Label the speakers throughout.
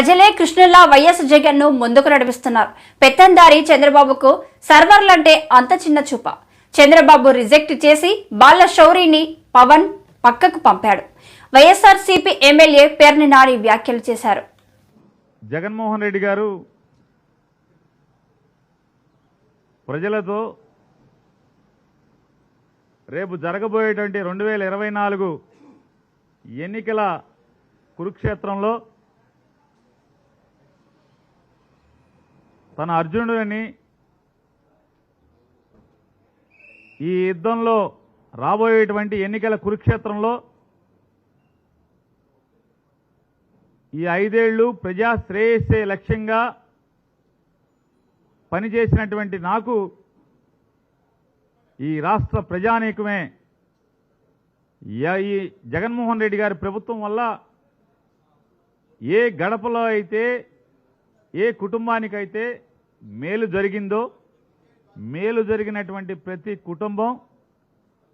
Speaker 1: ప్రజలే కృష్ణుల్లా వైఎస్ జగన్ను ముందుకు నడిపిస్తున్నారు. పెత్తందారి చంద్రబాబుకు సర్వర్లంటే అంత చిన్న చూప. చంద్రబాబు రిజెక్ట్ చేసి బాల శౌరిని పవన్ పక్కకు పంపాడు. వైఎస్ఆర్సీపీ ఎమ్మెల్యే పేర్ని నాని వ్యాఖ్యలు చేశారు.
Speaker 2: జగన్మోహన్ రెడ్డి గారు ప్రజలతో రేపు జరగబోయేటువంటి రెండు వేల ఇరవై నాలుగు ఎన్నికల కురుక్షేత్రంలో తన అర్జునుడిని ఈ యుద్ధంలో రాబోయేటువంటి ఎన్నికల కురుక్షేత్రంలో ఈ ఐదేళ్ళు ప్రజా శ్రేయస్సే లక్ష్యంగా పనిచేసినటువంటి నాకు ఈ రాష్ట్ర ప్రజానీకమే ఈ జగన్మోహన్ రెడ్డి గారి ప్రభుత్వం వల్ల ఏ గడపలో అయితే ఏ కుటుంబానికైతే మేలు జరిగిందో మేలు జరిగినటువంటి ప్రతి కుటుంబం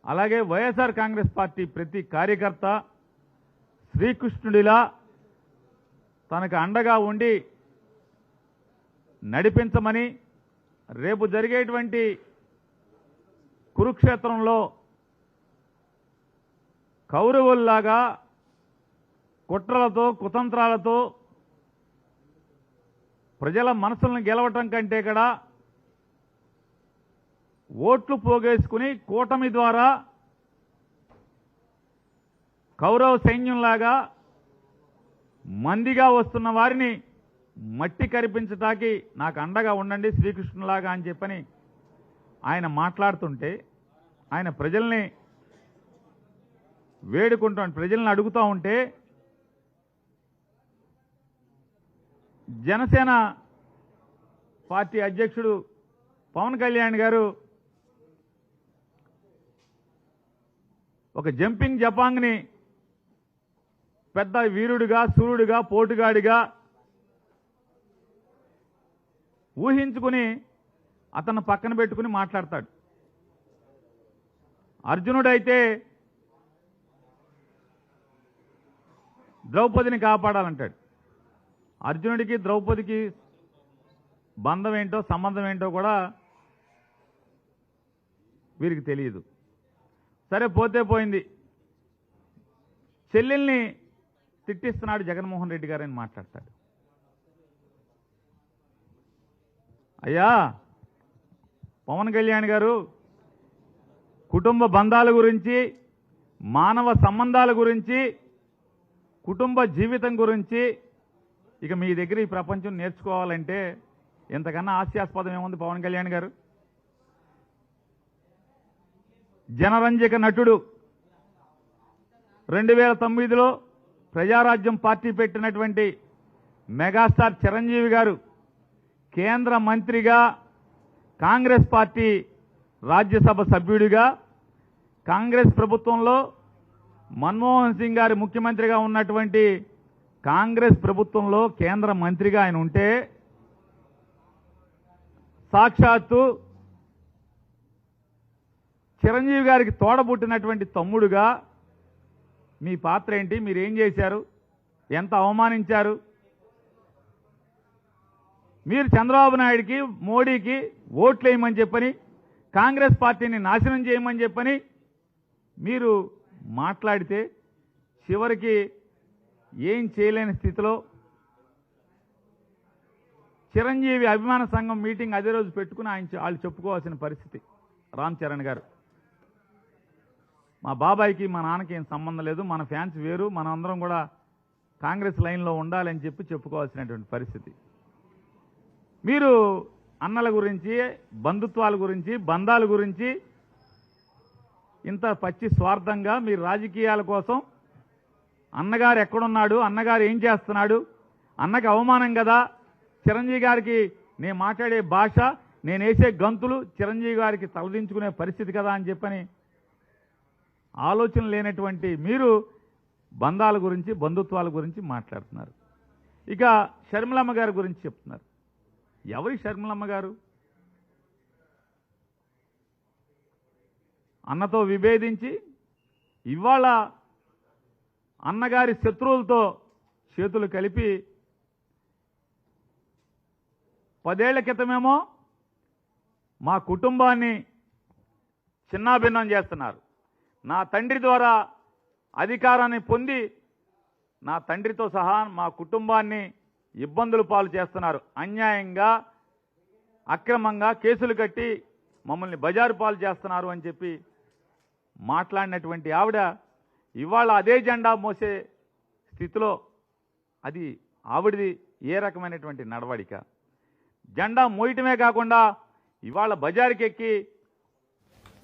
Speaker 2: అలాగే వైఎస్ఆర్ కాంగ్రెస్ పార్టీ ప్రతి కార్యకర్త శ్రీకృష్ణుడిలా తనకు అండగా ఉండి నడిపించమని రేపు జరిగేటువంటి కురుక్షేత్రంలో కౌరవుల్లాగా కుట్రలతో కుతంత్రాలతో ప్రజల మనసులను గెలవటం కంటే కూడా ఓట్లు పోగేసుకుని కూటమి ద్వారా కౌరవ సైన్యంలాగా మందిగా వస్తున్న వారిని మట్టి కరిపించటానికి నాకు అండగా ఉండండి శ్రీకృష్ణులాగా అని చెప్పని ఆయన మాట్లాడుతుంటే ఆయన ప్రజల్ని వేడుకుంటూ ప్రజల్ని అడుగుతూ ఉంటే జనసేన పార్టీ అధ్యక్షుడు పవన్ కళ్యాణ్ గారు ఒక జంపింగ్ జపాంగ్ని పెద్ద వీరుడుగా సూర్యుడిగా పోటుగాడిగా ఊహించుకుని అతను పక్కన పెట్టుకుని మాట్లాడతాడు. అర్జునుడైతే ద్రౌపదిని కాపాడాలంటాడు. అర్జునుడికి ద్రౌపదికి బంధం ఏంటో సంబంధం ఏంటో కూడా వీరికి తెలియదు. సరే పోతే పోయింది. చెల్లెల్ని తిట్టిస్తున్నాడు జగన్మోహన్ రెడ్డి గారు అని మాట్లాడతాడు. అయ్యా పవన్ కళ్యాణ్ గారు కుటుంబ బంధాల గురించి మానవ సంబంధాల గురించి కుటుంబ జీవితం గురించి ఇక మీ దగ్గర ఈ ప్రపంచం నేర్చుకోవాలంటే ఇంతకన్నా హాస్యాస్పదం ఏముంది పవన్ కళ్యాణ్ గారు? జనరంజక నటుడు రెండు వేల తొమ్మిదిలో ప్రజారాజ్యం పార్టీ పెట్టినటువంటి మెగాస్టార్ చిరంజీవి గారు కేంద్ర మంత్రిగా కాంగ్రెస్ పార్టీ రాజ్యసభ సభ్యుడిగా కాంగ్రెస్ ప్రభుత్వంలో మన్మోహన్ సింగ్ గారి ముఖ్యమంత్రిగా ఉన్నటువంటి కాంగ్రెస్ ప్రభుత్వంలో కేంద్ర మంత్రిగా ఆయన ఉంటే సాక్షాత్తు చిరంజీవి గారికి తోడబుట్టినటువంటి తమ్ముడుగా మీ పాత్ర ఏంటి? మీరేం చేశారు? ఎంత అవమానించారు? మీరు చంద్రబాబు నాయుడికి మోడీకి ఓట్లు వేయమని చెప్పని కాంగ్రెస్ పార్టీని నాశనం చేయమని చెప్పని మీరు మాట్లాడితే చివరికి ఏం చేయలేని స్థితిలో చిరంజీవి అభిమాన సంఘం మీటింగ్ అదే రోజు పెట్టుకుని ఆయన వాళ్ళు చెప్పుకోవాల్సిన పరిస్థితి. రామ్ చరణ్ గారు. మా బాబాయ్కి మా నాన్నకి ఏం సంబంధం లేదు. మన ఫ్యాన్స్ వేరు. మనందరం కూడా కాంగ్రెస్ లైన్లో ఉండాలని చెప్పి చెప్పుకోవాల్సినటువంటి పరిస్థితి. మీరు అన్నల గురించి బంధుత్వాల గురించి బంధాల గురించి ఇంత పచ్చి స్వార్థంగా మీరు రాజకీయాల కోసం అన్నగారు ఎక్కడున్నాడు? అన్నగారు ఏం చేస్తున్నాడు? అన్నకి అవమానం కదా? చిరంజీవి గారికి నేను మాట్లాడే భాష నేను వేసే గంతులు చిరంజీవి గారికి తలదించుకునే పరిస్థితి కదా అని చెప్పని ఆలోచన లేనటువంటి మీరు బంధాల గురించి బంధుత్వాల గురించి మాట్లాడుతున్నారు. ఇక షర్మిలమ్మ గారి గురించి చెప్తున్నారు. ఎవరి షర్మిలమ్మ గారు? అన్నతో విభేదించి ఇవాళ అన్నగారి శత్రువులతో చేతులు కలిపి పదేళ్ళ క్రితమేమో మా కుటుంబాన్ని చిన్నాభిన్నం చేస్తున్నారు. నా తండ్రి ద్వారా అధికారాన్ని పొంది నా తండ్రితో సహా మా కుటుంబాన్ని ఇబ్బందులు పాలు చేస్తున్నారు. అన్యాయంగా అక్రమంగా కేసులు కట్టి మమ్మల్ని బజారు పాలు చేస్తున్నారు అని చెప్పి మాట్లాడినటువంటి ఆవిడ ఇవాళ అదే జెండా మోసే స్థితిలో అది ఆవిడది ఏ రకమైనటువంటి నడవడిక? జెండా మోయటమే కాకుండా ఇవాళ బజారుకి ఎక్కి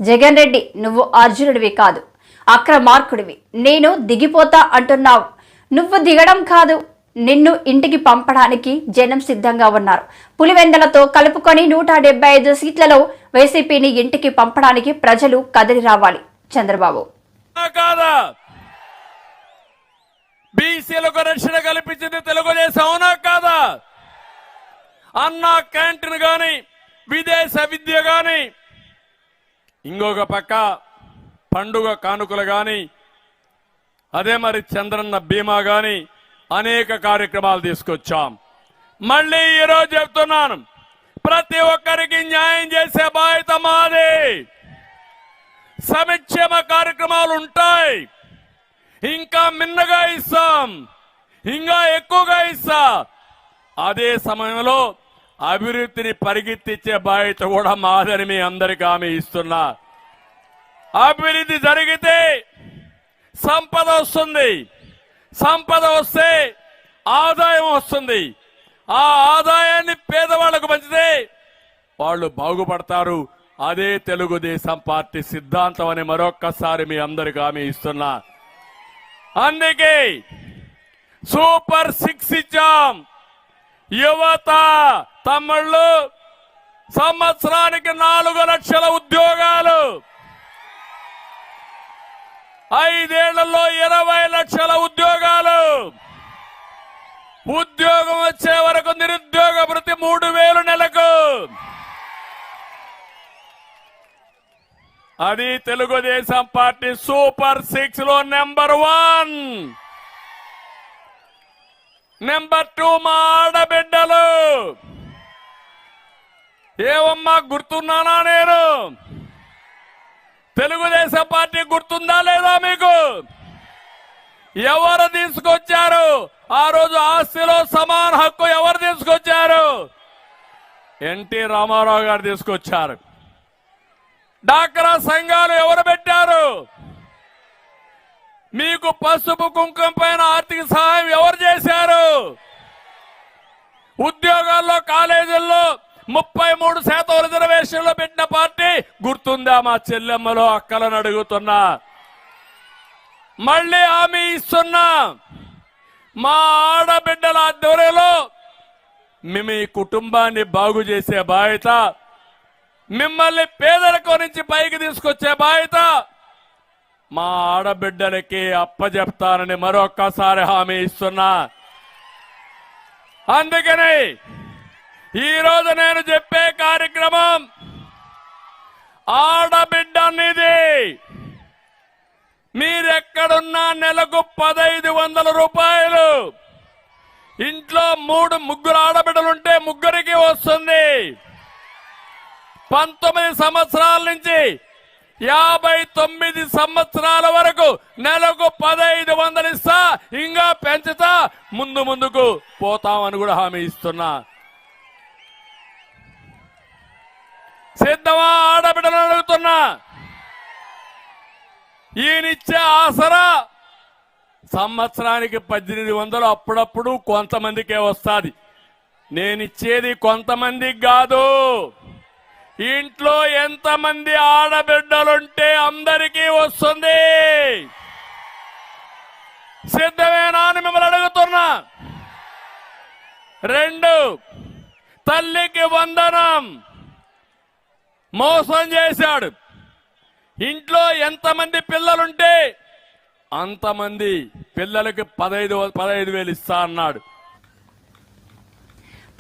Speaker 1: జగన్ రెడ్డి నువ్వు అర్జునుడివి కాదు అక్రమార్కుడివి. నేను దిగిపోతా అంటున్నావు. నువ్వు దిగడం కాదు నిన్ను ఇంటికి పంపడానికి జనం సిద్ధంగా ఉన్నారు. పులివెందలతో కలుపుకొని నూట డెబ్బై ఐదు సీట్లలో వైసీపీని ఇంటికి పంపడానికి ప్రజలు కదిలి రావాలి. చంద్రబాబు.
Speaker 3: బీసీలకు రక్షణ కల్పించింది తెలుగుదేశం అవునా కాదా? అన్న క్యాంటీన్ గాని విదేశ విద్య గాని ఇంకొక పక్క పండుగ కానుకలు గాని అదే మరి చంద్రన్న బీమా గాని అనేక కార్యక్రమాలు తీసుకొచ్చాం. మళ్ళీ ఈరోజు చెప్తున్నాను ప్రతి ఒక్కరికి న్యాయం చేసే బాధ్యత మాది. సంక్షేమ కార్యక్రమాలు ఉంటాయి. ఇంకా మిన్నగా ఇస్తాం. ఇంకా ఎక్కువగా ఇస్తా. అదే సమయంలో అభివృద్ధిని పరిగెత్తిచ్చే బాధ్యత కూడా మాదని మీ అందరికీ ఆమె ఇస్తున్నా. అభివృద్ధి జరిగితే సంపద వస్తుంది. సంపద వస్తే ఆదాయం వస్తుంది. ఆ ఆదాయాన్ని పేదవాళ్ళకు పంచితే వాళ్ళు బాగుపడతారు. అదే తెలుగుదేశం పార్టీ సిద్ధాంతం అని మరొక్కసారి మీ అందరికి హామీ ఇస్తున్నా. అందుకే సూపర్ సిక్స్ ఇచ్చాం. యువత తమ్ముళ్ళు సంవత్సరానికి నాలుగు లక్షల ఉద్యోగాలు. ఐదేళ్ళలో ఇరవై లక్షల ఉద్యోగాలు. ఉద్యోగం వచ్చే వరకు నిరుద్యోగ వృత్తి మూడు వేలు నెలకు. అది తెలుగుదేశం పార్టీ సూపర్ సిక్స్లో నెంబర్ వన్. నెంబర్ టూ మా ఆడబిడ్డలు. ఏవమ్మా గుర్తున్నానా నేను? తెలుగుదేశం పార్టీ గుర్తుందా లేదా మీకు? ఎవరు తీసుకొచ్చారు? ఆ రోజు ఆస్తిలో సమాన హక్కు ఎవరు తీసుకొచ్చారు? ఎన్టీ రామారావు గారు తీసుకొచ్చారు. డాక్రా సంఘాలు ఎవరు పెట్టారు? మీకు పసుపు కుంకుమ పైన ఆర్థిక సహాయం ఎవరు చేశారు? ఉద్యోగాల్లో కాలేజీల్లో ముప్పై మూడు శాతం రిజర్వేషన్లో పెట్టిన పార్టీ గుర్తుందా మా చెల్లెమ్మలో అక్కలను అడుగుతున్నా? మళ్ళీ హామీ ఇస్తున్నా. మా ఆడబిడ్డల ఆధ్వర్యంలో మేము ఈ కుటుంబాన్ని బాగు చేసే బాధ్యత మిమ్మల్ని పేదరికం నుంచి పైకి తీసుకొచ్చే బాధ్యత మా ఆడబిడ్డలకి అప్పజెప్తానని మరొక్కసారి హామీ ఇస్తున్నా. అందుకని ఈరోజు నేను చెప్పే కార్యక్రమం ఆడబిడ్డ అనేది మీరెక్కడున్నా నెలకు పదైదు వందల రూపాయలు. ఇంట్లో మూడు ముగ్గురు ఆడబిడ్డలుంటే ముగ్గురికి వస్తుంది. పంతొమ్మిది సంవత్సరాల నుంచి యాభై తొమ్మిది సంవత్సరాల వరకు నెలకు పదైదు వందలు ఇస్తా ఇంకా పెంచుతా ముందు ముందుకు పోతామని కూడా హామీ ఇస్తున్నా. సిద్ధమా ఆడబిడ్డలు అడుగుతున్నా. ఈయనిచ్చే ఆసరా సంవత్సరానికి పద్దెనిమిది వందలు అప్పుడప్పుడు కొంతమందికే వస్తుంది. నేనిచ్చేది కొంతమందికి కాదు. ఇంట్లో ఎంతమంది ఆడబిడ్డలుంటే అందరికీ వస్తుంది. సిద్ధమేనా అని మిమ్మల్ని అడుగుతున్నా. రెండు తల్లికి వందనం. మోసం చేశాడు. ఇంట్లో ఎంతమంది పిల్లలుంటే అంతమంది పిల్లలకి పదహైదు పదహైదు వేలు ఇస్తా అన్నాడు.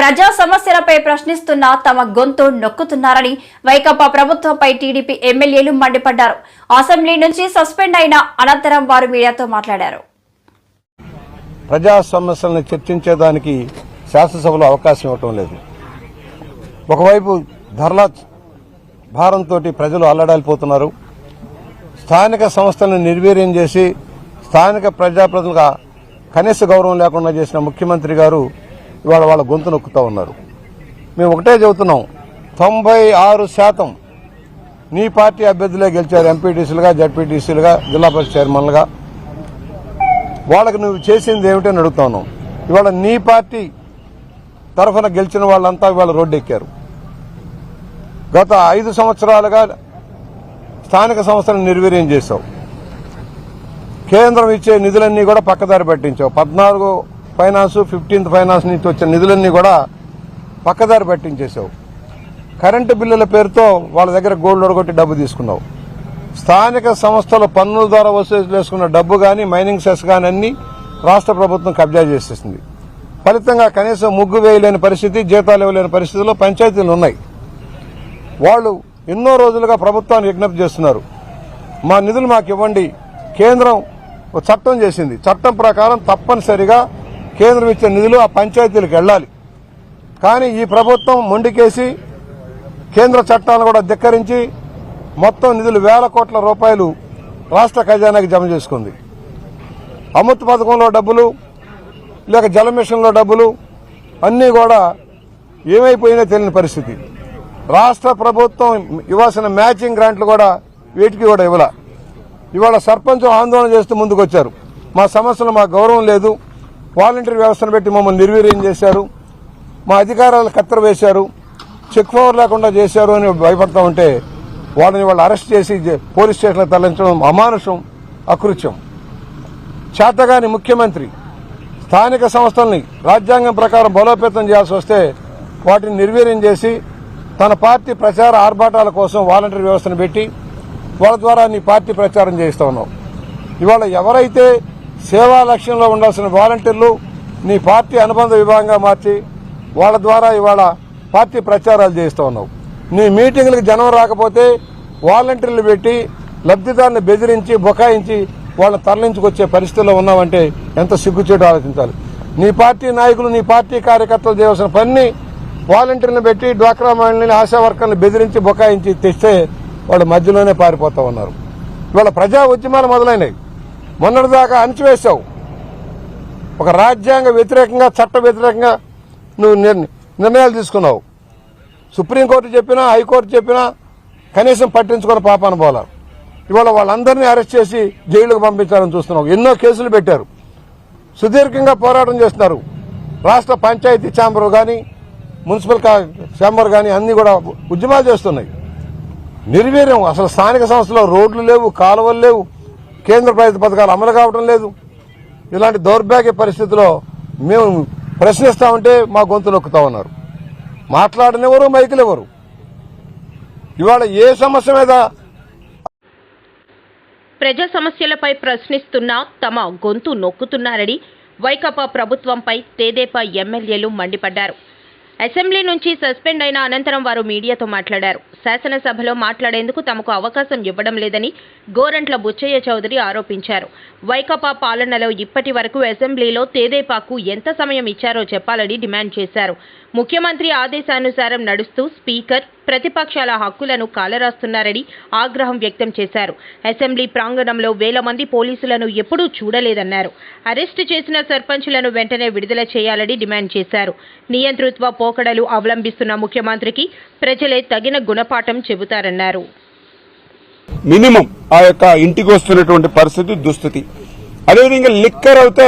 Speaker 1: ప్రజా సమస్యలపై ప్రశ్నిస్తున్న తమ గొంతు నొక్కుతున్నారని వైకాపా ప్రభుత్వంపై టీడీపీ ఎమ్మెల్యేలు మండిపడ్డారు. అసెంబ్లీ నుంచి సస్పెండ్ అయిన అనంతరం వారు మీడియాతో మాట్లాడారు.
Speaker 4: ప్రజా సమస్యలను చర్చించేదానికి శాసనసభలో అవకాశం ఇవ్వటం లేదు. ఒకవైపు ధరల భారంతో ప్రజలు అల్లడాలిపోతున్నారు స్థానిక సంస్థలను నిర్వీర్యం చేసి స్థానిక ప్రజాప్రతినిధులుగా కనీస గౌరవం లేకుండా చేసిన ముఖ్యమంత్రి గారు ఇవాళ వాళ్ళ గొంతు నొక్కుతూ ఉన్నారు. మేము ఒకటే చెబుతున్నాం తొంభై ఆరు శాతం నీ పార్టీ అభ్యర్థులే గెలిచారు ఎంపీటీసీలుగా జడ్పీటీసీలుగా జిల్లా పరిషత్ చైర్మన్లుగా. వాళ్ళకి నువ్వు చేసింది ఏమిటని అడుగుతాను ఇవాళ నీ పార్టీ తరఫున గెలిచిన వాళ్ళంతా ఇవాళ రోడ్డు ఎక్కారు గత ఐదు సంవత్సరాలుగా స్థానిక సంస్థలను నిర్వీర్యం చేశావు. కేంద్రం ఇచ్చే నిధులన్నీ కూడా పక్కదారి పట్టించావు. పద్నాలుగు ఫైనాన్స్ ఫిఫ్టీన్త్ ఫైనాన్స్ నుంచి వచ్చిన నిధులన్నీ కూడా పక్కదారి పట్టించేశావు. కరెంటు బిల్లుల పేరుతో వాళ్ళ దగ్గర గోల్డ్ ఒడగొట్టి డబ్బు తీసుకున్నావు. స్థానిక సంస్థల పన్నుల ద్వారా వసూలు చేసుకున్న డబ్బు కానీ మైనింగ్ సెస్ కానీ అన్ని రాష్ట్ర ప్రభుత్వం కబ్జా చేసేసింది. ఫలితంగా కనీసం ముగ్గు వేయలేని పరిస్థితి జీతాలు ఇవ్వలేని పరిస్థితుల్లో పంచాయతీలు ఉన్నాయి. వాళ్ళు ఎన్నో రోజులుగా ప్రభుత్వాన్ని విజ్ఞప్తి చేస్తున్నారు. మా నిధులు మాకు ఇవ్వండి. కేంద్రం ఒక చట్టం చేసింది. చట్టం ప్రకారం తప్పనిసరిగా కేంద్రం ఇచ్చే నిధులు ఆ పంచాయతీలకు వెళ్ళాలి. కానీ ఈ ప్రభుత్వం మొండికేసి కేంద్ర చట్టాలను కూడా ధిక్కరించి మొత్తం నిధులు వేల కోట్ల రూపాయలు రాష్ట్ర ఖజానాకి జమ చేసుకుంది. అమృత్ పథకంలో డబ్బులు లేక జల మిషన్లో డబ్బులు అన్నీ కూడా ఏమైపోయినా తెలియని పరిస్థితి. రాష్ట్ర ప్రభుత్వం ఇవ్వాల్సిన మ్యాచింగ్ గ్రాంట్లు కూడా వీటికి కూడా ఇవ్వాల. ఇవాళ సర్పంచ్ ఆందోళన చేస్తూ ముందుకొచ్చారు. మా సమస్యలు మా గౌరవం లేదు. వాలంటీర్ వ్యవస్థను పెట్టి మమ్మల్ని నిర్వీర్యం చేశారు. మా అధికారాలు కత్తెర వేశారు. చెక్ పవర్ లేకుండా చేశారు అని భయపడతా ఉంటే వాళ్ళని వాళ్ళు అరెస్ట్ చేసి పోలీస్ స్టేషన్లో తరలించడం అమానుషం అకృత్యం. చేతగాని ముఖ్యమంత్రి స్థానిక సంస్థల్ని రాజ్యాంగం ప్రకారం బలోపేతం చేయాల్సి వస్తే వాటిని నిర్వీర్యం చేసి తన పార్టీ ప్రచార ఆర్భాటాల కోసం వాలంటీర్ వ్యవస్థను పెట్టి వాళ్ళ ద్వారా నీ పార్టీ ప్రచారం చేయిస్తా ఉన్నావు. ఇవాళ ఎవరైతే సేవా లక్ష్యంలో ఉండాల్సిన వాలంటీర్లు నీ పార్టీ అనుబంధ విభాగంగా మార్చి వాళ్ళ ద్వారా ఇవాళ పార్టీ ప్రచారాలు చేస్తూ ఉన్నావు. నీ మీటింగ్లకు జనం రాకపోతే వాలంటీర్లు పెట్టి లబ్ధిదారుని బెదిరించి బొకాయించి వాళ్ళని తరలించుకొచ్చే పరిస్థితుల్లో ఉన్నామంటే ఎంత సిగ్గుచేటు ఆలోచించాలి. నీ పార్టీ నాయకులు నీ పార్టీ కార్యకర్తలు చేయవలసిన పని వాలంటీర్లను పెట్టి డ్వాక్రా మహిళని ఆశా వర్కర్లను బెదిరించి బొకాయించి తెస్తే వాళ్ళు మధ్యలోనే పారిపోతా ఉన్నారు. ఇవాళ ప్రజా ఉద్యమాలు మొదలైనవి. మొన్నటిదాకా అణిచివేశావు. ఒక రాజ్యాంగ వ్యతిరేకంగా చట్ట వ్యతిరేకంగా నువ్వు నిర్ణయాలు తీసుకున్నావు. సుప్రీంకోర్టు చెప్పినా హైకోర్టు చెప్పినా కనీసం పట్టించుకున్న పాపాన పోలా ఇవాళ వాళ్ళందరినీ అరెస్ట్ చేసి జైలుకు పంపించాలని చూస్తున్నావు. ఎన్నో కేసులు పెట్టారు. సుదీర్ఘంగా పోరాటం చేస్తున్నారు. రాష్ట్ర పంచాయతీ ఛాంబర్ కానీ మున్సిపల్ ఛాంబర్ కానీ అన్నీ కూడా ఉద్యమాలు చేస్తున్నాయి. నిర్వీర్యం. అసలు స్థానిక సంస్థలో రోడ్లు లేవు కాలువలు లేవు. కేంద్ర ప్రభుత్వ పథకాలు అమలు కావడం లేదు. ఇలాంటి దౌర్భాగ్య పరిస్థితిలో మేము ప్రశ్నిస్తామంటే మా గొంతు నొక్కుతా ఉన్నారు. మాట్లాడనివ్వరు మైకులెవరు? ఇవాళ ఏ సమస్య మీద
Speaker 5: ప్రజా సమస్యలపై ప్రశ్నిస్తున్నా తమ గొంతు నొక్కుతున్నారని వైకాపా ప్రభుత్వంపై తేదేపా ఎమ్మెల్యేలు మండిపడ్డారు. అసెంబ్లీ నుంచి సస్పెండ్ అయిన అనంతరం వారు మీడియాతో మాట్లాడారు. శాసనసభలో మాట్లాడేందుకు తమకు అవకాశం ఇవ్వడం లేదని గోరంట్ల బుచ్చయ్య చౌదరి ఆరోపించారు. వైకాపా పాలనలో ఇప్పటి వరకు అసెంబ్లీలో తేదేపాకు ఎంత సమయం ఇచ్చారో చెప్పాలని డిమాండ్ చేశారు. ముఖ్యమంత్రి ఆదేశానుసారం నడుస్తూ స్పీకర్ ప్రతిపక్షాల హక్కులను కాలరాస్తున్నారని ఆగ్రహం వ్యక్తం చేశారు. అసెంబ్లీ ప్రాంగణంలో వేల మంది పోలీసులను ఎప్పుడూ చూడలేదన్నారు. అరెస్టు చేసిన సర్పంచులను వెంటనే విడుదల చేయాలని డిమాండ్ చేశారు. నియంతృత్వ పోకడలు అవలంబిస్తున్న ముఖ్యమంత్రికి ప్రజలే తగిన గుణపాఠం చెబుతారన్నారు.
Speaker 6: మినిమం ఆ యొక్క ఇంటికి వస్తున్నటువంటి పరిస్థితి దుస్థితి. అదేవిధంగా లిక్కర్ అయితే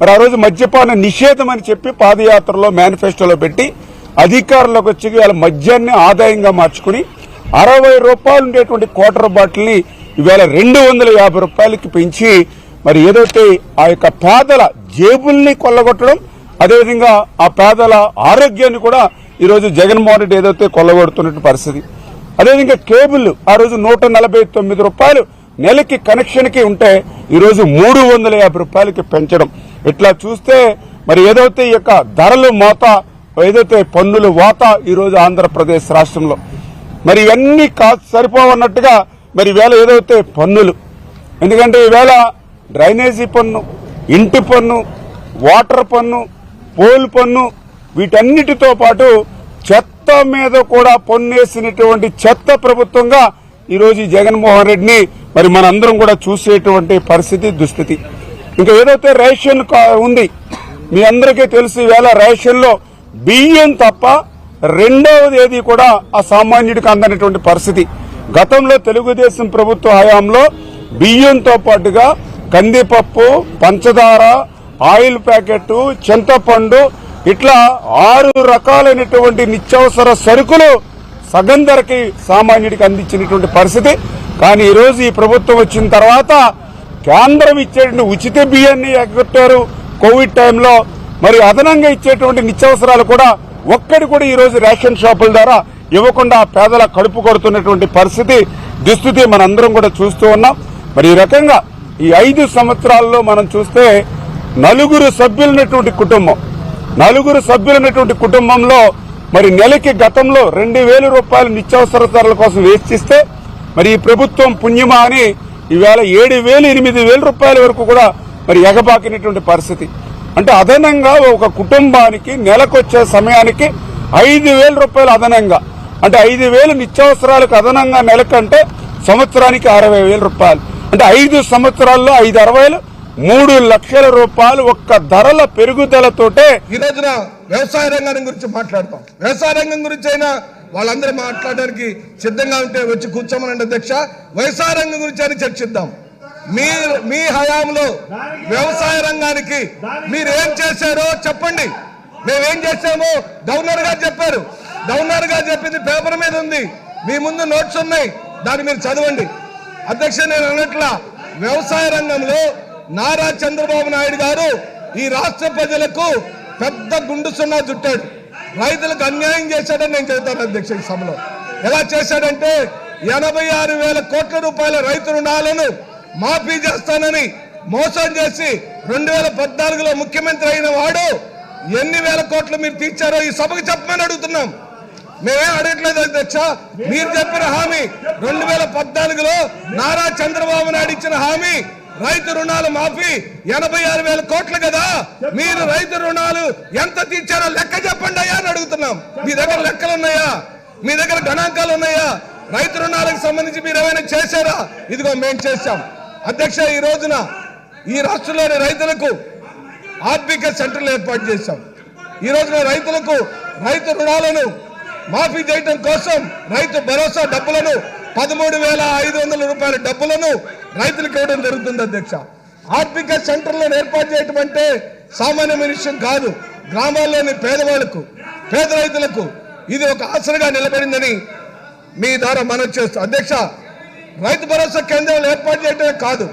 Speaker 6: మరి ఆ రోజు మద్యపాన నిషేధం అని చెప్పి పాదయాత్రలో మేనిఫెస్టోలో పెట్టి అధికారంలోకి వచ్చి వాళ్ళ మద్యాన్ని ఆదాయంగా మార్చుకుని అరవై రూపాయలు ఉండేటువంటి క్వార్టర్ బాటిల్ని ఇవాళ రెండు వందల యాభై రూపాయలకి పెంచి మరి ఏదైతే ఆ యొక్క పేదల జేబుల్ని కొల్లగొట్టడం అదేవిధంగా ఆ పేదల ఆరోగ్యాన్ని కూడా ఈరోజు జగన్మోహన్ రెడ్డి ఏదైతే కొల్లగొడుతున్నటువంటి పరిస్థితి. అదేవిధంగా కేబుల్ ఆ రోజు నూట నలభై తొమ్మిది రూపాయలు నెలకి కనెక్షన్కి ఉంటే ఈరోజు మూడు వందల యాభై రూపాయలకి పెంచడం. ఇట్లా చూస్తే మరి ఏదైతే ఈ యొక్క ధరలు మోత ఏదైతే పన్నులు వాత ఈరోజు ఆంధ్రప్రదేశ్ రాష్ట్రంలో మరి ఇవన్నీ కా సరిపోవన్నట్టుగా మరి వేళ ఏదైతే పన్నులు ఎందుకంటే ఈవేళ డ్రైనేజీ పన్ను ఇంటి పన్ను వాటర్ పన్ను పోల్ పన్ను వీటన్నిటితో పాటు చెత్త మీద కూడా పన్నేసినటువంటి చెత్త ప్రభుత్వంగా ఈరోజు జగన్మోహన్ రెడ్డిని మరి మనందరం కూడా చూసేటువంటి పరిస్థితి దుస్థితి. ఇంకా ఏదైతే రేషన్ కా- ఉంది మీ అందరికీ తెలుసు ఈవేళ రేషన్లో బియ్యం తప్ప రెండవది ఏది కూడా ఆ సామాన్యుడికి అందనటువంటి పరిస్థితి. గతంలో తెలుగుదేశం ప్రభుత్వ హయాంలో బియ్యంతో పాటుగా కందిపప్పు పంచదార ఆయిల్ ప్యాకెట్ చింతపండు ఇట్లా ఆరు రకాలైనటువంటి నిత్యావసర సరుకులు సగం ధరకి సామాన్యుడికి అందించినటువంటి పరిస్థితి. కానీ ఈరోజు ఈ ప్రభుత్వం వచ్చిన తర్వాత కేంద్రం ఇచ్చేటువంటి ఉచిత బియ్యాన్ని ఎగ్గొట్టారు కోవిడ్ టైంలో. మరి అదనంగా ఇచ్చేటువంటి నిత్యావసరాలు కూడా ఒక్కడి కూడా ఈరోజు రేషన్ షాపుల ద్వారా ఇవ్వకుండా పేదల కడుపు కొడుతున్నటువంటి పరిస్థితి దుస్థితి మనందరం కూడా చూస్తూ ఉన్నాం. మరి ఈ రకంగా ఈ ఐదు సంవత్సరాల్లో మనం చూస్తే నలుగురు సభ్యులున్నటువంటి కుటుంబం నలుగురు సభ్యులున్నటువంటి కుటుంబంలో మరి నెలకి గతంలో రెండు వేల రూపాయలు నిత్యావసర ధరల కోసం వేచిస్తే మరి ఈ ప్రభుత్వం పుణ్యమా అని ఇవాళ ఏడు వేలు ఎనిమిది వేల రూపాయల వరకు కూడా మరి ఎగబాకినటువంటి పరిస్థితి. అంటే అదనంగా ఒక కుటుంబానికి నెలకొచ్చే సమయానికి ఐదు వేల రూపాయలు అదనంగా. అంటే ఐదు వేలు నిత్యావసరాలకు అదనంగా నెలకంటే సంవత్సరానికి అరవై వేల రూపాయలు. అంటే ఐదు సంవత్సరాల్లో ఐదు అరవైలు మూడు లక్షల రూపాయలు ఒక్క ధరల పెరుగుదలతోటే
Speaker 7: ఈ రోజున వ్యవసాయ రంగాన్ని గురించి మాట్లాడతాం. వ్యవసాయ రంగం గురించి అయినా వాళ్ళందరూ మాట్లాడడానికి సిద్ధంగా ఉంటే వచ్చి కూర్చోమనండి అధ్యక్ష. వ్యవసాయ రంగం గురించి అని చర్చిద్దాం. మీ మీ హయాంలో వ్యవసాయ రంగానికి మీరు ఏం చేశారో చెప్పండి. మేమేం చేశామో గవర్నర్ గారు చెప్పారు. గవర్నర్ గారు చెప్పింది పేపర్ మీద ఉంది. మీ ముందు నోట్స్ ఉన్నాయి. దాన్ని మీరు చదవండి. అధ్యక్ష నేను అన్నట్లా వ్యవసాయ రంగంలో నారా చంద్రబాబు నాయుడు గారు ఈ రాష్ట్ర ప్రజలకు పెద్ద గుండు సున్నా చుట్టాడు రైతులకు అన్యాయం చేశాడని నేను చెబుతాను అధ్యక్ష ఈ సభలో. ఎలా చేశాడంటే ఎనభై ఆరు వేల కోట్ల రూపాయల రైతు రుణాలను మాఫీ చేస్తానని మోసం చేసి రెండు వేల పద్నాలుగులో ముఖ్యమంత్రి అయిన వాడు ఎన్ని వేల కోట్లు మీరు తీర్చారో ఈ సభకు చెప్పమని అడుగుతున్నాం. మేమేం అడగట్లేదు అధ్యక్ష. మీరు చెప్పిన హామీ రెండు వేల పద్నాలుగులో నారా చంద్రబాబు నాయుడు ఇచ్చిన హామీ రైతు రుణాలు మాఫీ ఎనభై ఆరు వేల కోట్లు కదా. మీరు రైతు రుణాలు ఎంత తీర్చారో లెక్క చెప్పండి అయ్యా అని అడుగుతున్నాం. మీ దగ్గర లెక్కలు ఉన్నాయా? మీ దగ్గర గణాంకాలు ఉన్నాయా? రైతు రుణాలకు సంబంధించి మీరు ఏమైనా చేశారా? ఇదిగో మేము చేశాం. అధ్యక్ష ఈ రోజున ఈ రాష్ట్రంలోని రైతులకు ఆర్థిక సెంటర్లు ఏర్పాటు చేశాం. ఈ రోజున రైతులకు రైతు రుణాలను మాఫీ చేయడం కోసం రైతు భరోసా డబ్బులను పదమూడు వేల ఐదు వందల రూపాయల డబ్బులను రైతులకు ఇవ్వడం జరుగుతుంది అధ్యక్ష. ఆర్థిక సెంటర్లను ఏర్పాటు చేయటం అంటే సామాన్యమైన విషయం కాదు గ్రామాల్లోని పేదవాళ్ళకు పేద రైతులకు ఇది ఒక ఆసరగా నిలబడిందని మీ ద్వారా మనం చేస్తాం అధ్యక్ష రైతు భరోసా కేంద్రాలు ఏర్పాటు చేయటమే కాదు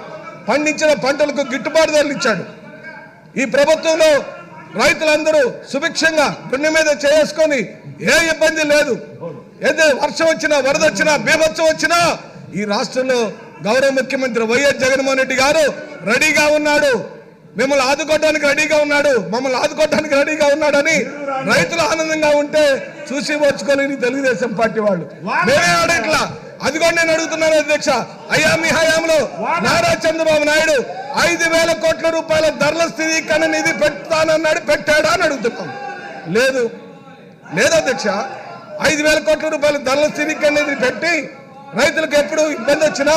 Speaker 7: పండించిన పంటలకు గిట్టుబాటు ధరలు ఇచ్చాడు. ఈ ప్రభుత్వంలో రైతులందరూ సుభిక్షంగా గుండె మీద చేసుకొని ఏ ఇబ్బంది లేదు. ఏదో వర్షం వచ్చినా వరద వచ్చినా బీభత్సం వచ్చినా ఈ రాష్ట్రంలో గౌరవ ముఖ్యమంత్రి వైఎస్ జగన్మోహన్ రెడ్డి గారు రెడీగా ఉన్నాడు. మిమ్మల్ని ఆదుకోవడానికి రెడీగా ఉన్నాడు. మమ్మల్ని ఆదుకోవడానికి రెడీగా ఉన్నాడని రైతులు ఆనందంగా ఉంటే చూసి వచ్చుకోలేని తెలుగుదేశం పార్టీ వాళ్ళు. మేమే అడగట్లా. అది కూడా నేను అడుగుతున్నాను అధ్యక్ష. అయ్యా మీ హయాంలో నారా చంద్రబాబు నాయుడు ఐదు వేల కోట్ల రూపాయల ధరల స్థిరీకరణ నిధి పెడతానన్నాడు పెట్టాడా అని అడుగుతున్నాం. లేదు. లేదు అధ్యక్ష. ఐదు వేల కోట్ల రూపాయల ధరల స్థిరీకరణ నిధి పెట్టి రైతులకు ఎప్పుడు ఇబ్బంది వచ్చినా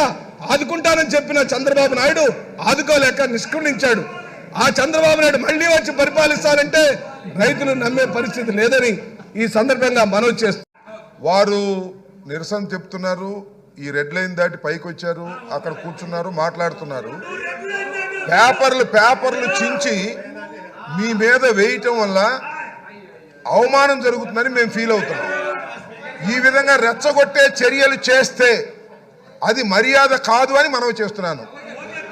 Speaker 7: ఆదుకుంటానని చెప్పిన చంద్రబాబు నాయుడు ఆదుకోలేక నిష్క్రమించాడు ఆ చంద్రబాబు నాయుడు మళ్ళీ వచ్చి పరిపాలిస్తారంటే రైతులు నమ్మే పరిస్థితి లేదని ఈ సందర్భంగా మనవి చేస్తున్నాం
Speaker 8: వారు నిరసన చెప్తున్నారు ఈ రెడ్ లైన్ దాటి పైకి వచ్చారు అక్కడ కూర్చున్నారు మాట్లాడుతున్నారు. పేపర్లు పేపర్లు చించి మీ మీద వేయటం వల్ల అవమానం జరుగుతుందని మేము ఫీల్ అవుతున్నాం. ఈ విధంగా రెచ్చగొట్టే చర్యలు చేస్తే అది మర్యాద కాదు అని మనం చేస్తున్నాను.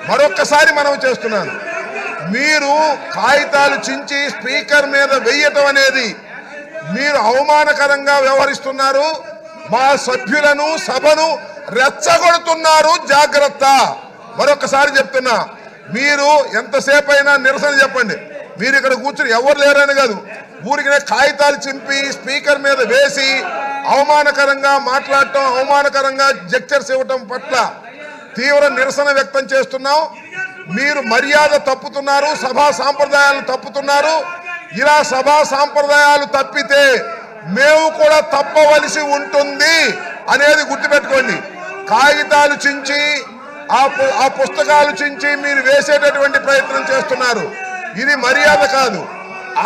Speaker 8: మరొక్కసారి మనవి చేస్తున్నాను. మీరు కాగితాలు చించి స్పీకర్ మీద వెయ్యటం అనేది మీరు అవమానకరంగా వ్యవహరిస్తున్నారు. మా సభ్యులను సభను రెచ్చగొడుతున్నారు. జాగ్రత్త. మరొకసారి చెప్తున్నా మీరు ఎంతసేపు అయినా నిరసన చెప్పండి. మీరు ఇక్కడ కూర్చుని ఎవరు లేరని కాదు. ఊరికి కాగితాలు చింపి స్పీకర్ మీద వేసి అవమానకరంగా మాట్లాడటం అవమానకరంగా జెక్చర్స్ ఇవ్వటం పట్ల తీవ్ర నిరసన వ్యక్తం చేస్తున్నాం. మీరు మర్యాద తప్పుతున్నారు సభా సాంప్రదాయాలు తప్పుతున్నారు. ఇలా సభా సాంప్రదాయాలు తప్పితే మేము కూడా తప్పవలసి ఉంటుంది అనేది గుర్తుపెట్టుకోండి. కాగితాలు చించి ఆ ఆ పుస్తకాలు చించి మీరు వేసేటటువంటి ప్రయత్నం చేస్తున్నారు. ఇది మర్యాద కాదు.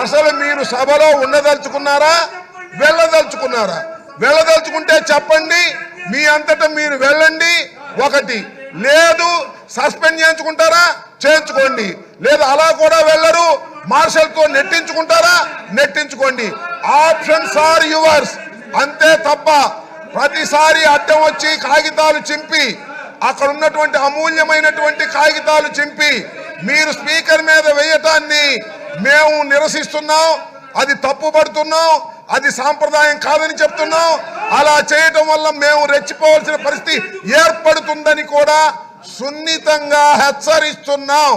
Speaker 8: అసలు మీరు సభలో ఉండదలుచుకున్నారా వెళ్ళదలుచుకున్నారా? వెళ్ళదలుచుకుంటే చెప్పండి. మీ అంతటా మీరు వెళ్ళండి. ఒకటి లేదు సస్పెండ్ చేయించుకుంటారా? చేయించుకోండి. లేదు అలా కూడా వెళ్ళరు. మార్షల్తో నెట్టించుకుంటారా? నెట్టించుకోండి. Options are yours. అంతే తప్ప ప్రతిసారి అడ్డం వచ్చి కాగితాలు చింపి అక్కడ ఉన్నటువంటి అమూల్యమైనటువంటి కాగితాలు చింపి మీరు స్పీకర్ మీద వేయటాన్ని మేము నిరసిస్తున్నాం. అది తప్పుపడుతున్నాం. అది సాంప్రదాయం కాదని చెప్తున్నాం. అలా చేయటం వల్ల మేము రెచ్చిపోవాల్సిన పరిస్థితి ఏర్పడుతుందని కూడా సున్నితంగా హెచ్చరిస్తున్నాం.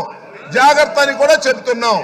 Speaker 8: జాగ్రత్త అని కూడా చెప్తున్నాం.